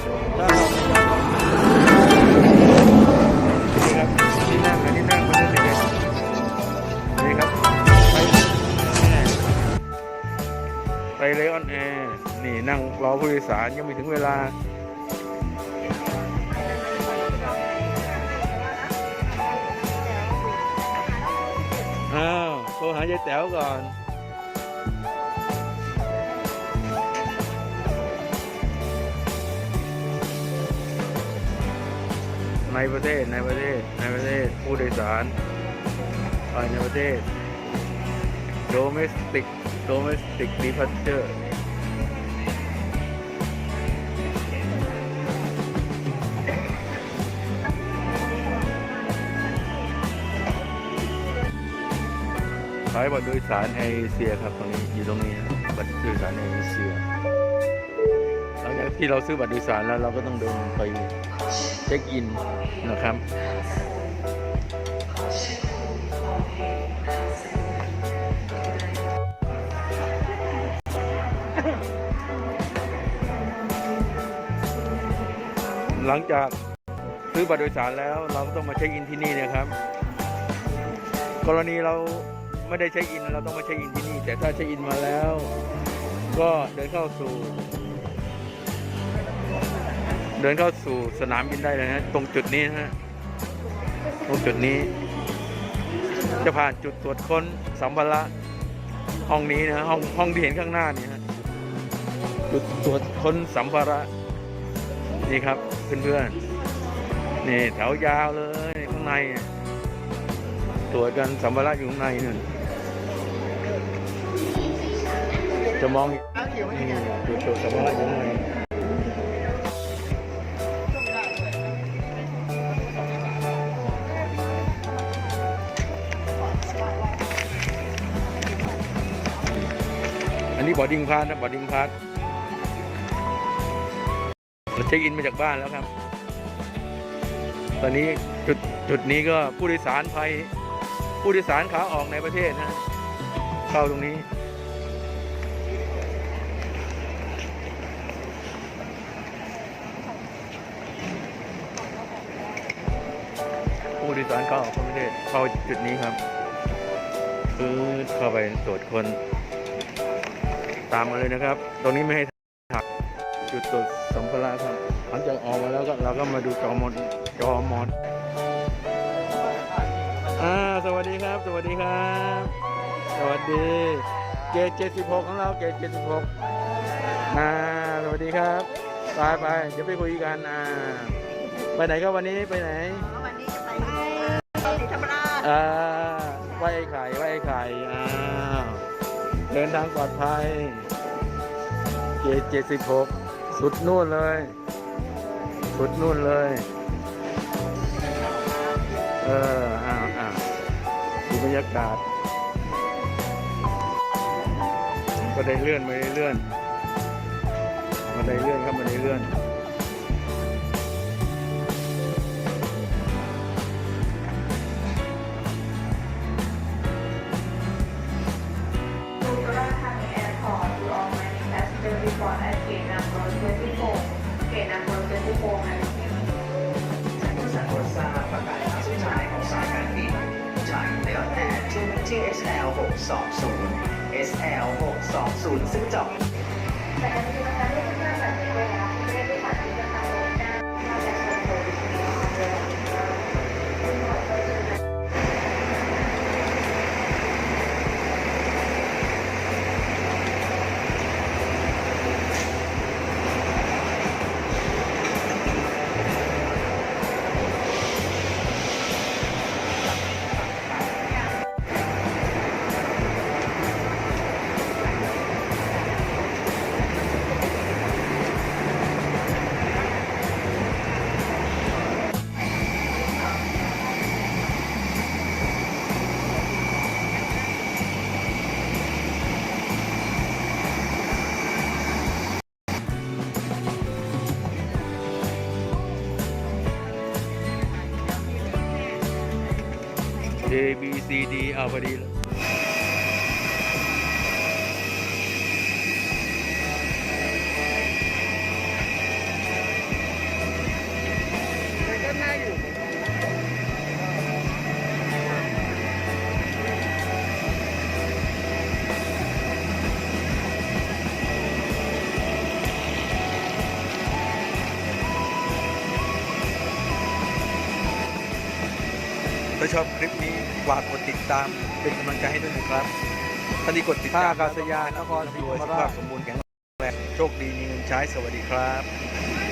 ไปเลยออนแอร์นี่นั่งรอผู้โดยสารยังไม่ถึงเวลาอ้าวโทรหายายแต๋วก่อน ในประเทศในประเทศในประเทศผู้โดยสารภายในประเทศ domestic domestic departure ขายบัตรโดยสารแอเอเชียครับตรงนี้อยู่ตรงนี้บัตรโดยสารแอเอเชียหลังจากที่เราซื้อบัตรโดยสารแล้วเราก็ต้องเดินไป เช็คอินนะครับหลังจากซื้อบัตรโดยสารแล้วเราก็ต้องมาเช็คอินที่นี่นะครับ กรณีเราไม่ได้เช็คอิน เราต้องมาเช็คอินที่นี่ แต่ถ้าเช็คอินมาแล้ว ก็เดินเข้าสู่ เดินเข้าสู่สนามบินได้เลยนะตรงจุดนี้นะฮะตรงจุดนี้ จะผ่านจุดตรวจค้นสัมภาระห้องนี้นะห้องห้องที่เห็นข้างหน้านี่ฮะจุดตรวจค้นสัมภาระนี่ครับเพื่อนๆนี่แถวยาวเลยข้างในตรวจกันสัมภาระอยู่ข้างในนั่นจะมองนี่จุดตรวจสัมภาระอยู่ข้างใน อันนี้บอดดิ้งพาสนะบอดดิ้งพาสเราเช็คอินมาจากบ้านแล้วครับ ตอนนี้จุดจุดนี้ก็ผู้โดยสารไทยผู้โดยสารขาออกในประเทศนะเข้าตรงนี้ผู้โดยสารเข้าออกประเทศเข้าจุดนี้ครับปื๊ดเข้าไปตรวจคน ตามมาเลยนะครับ ตรงนี้ไม่ให้ถักจุดตรวจสัมภาระครับหลังจากออกมาแล้วก็เราก็มาดูจอมอนจอมอนอ่าสวัสดีครับ สวัสดีครับ สวัสดีเกตเจ็ดสิบหกของเราเกตเจ็ดสิบหกอ่าสวัสดีครับไปไปเดี๋ยวไปคุยกันอ่าไปไหนครับวันนี้ไปไหนวันนี้จะไปศรีธรรมราชอ่าไหวไอ้ไข่ไหวไอ้ไข่อ้าว เดินทางปลอดภัยเกตเจ็ดสิบหกสุดนู่นเลย สุดนู่นเลย เอออ้าวอ้าวดูบรรยากาศบันได้เลื่อนบันได้เลื่อนบันได้เลื่อนครับบันได้เลื่อน ชื่อ SL 620 SL 620ซึ่งจอดแต่การที่มันได้ทุกอย่างแบบนี้เลยนะไม่ A B C D เถ้าชอบคลิปนี้ฝากกดติดตามเป็นกำลังใจให้ด้วยนะครับท่านที่กดติดตามท่าอากาศยานนครศรีธรรมราชสุขภาพสมบูรณ์แข็งแรงโชคดีมีเงินใช้สวัสดีครับ